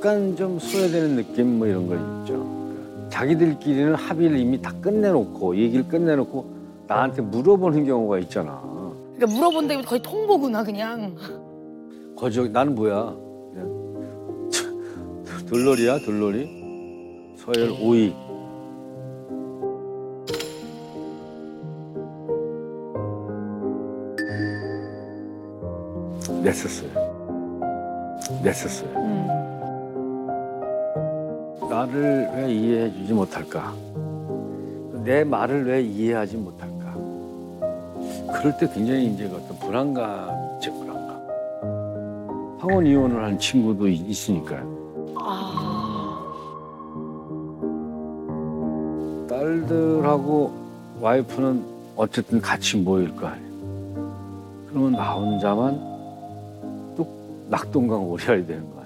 약간 좀 소외되는 느낌 뭐 이런 거 있죠. 자기들끼리는 합의를 이미 다 끝내놓고 얘기를 끝내놓고 나한테 물어보는 경우가 있잖아. 그러니까 물어본다기 거의 통보구나 그냥. 거저 나는 뭐야? 그냥 돌놀이야 돌놀이. 서열 5위. 냈었어요. 냈었어요. 음. 나를 왜 이해해 주지 못할까? 내 말을 왜 이해하지 못할까? 그럴 때 굉장히 이제 어떤 불안감, 제 불안감. 황혼 이혼을 한 친구도 있- 있으니까요. 아. 딸들하고 와이프는 어쨌든 같이 모일 거 아니에요. 그러면 나 혼자만 또 낙동강 오리알이 되는 거야.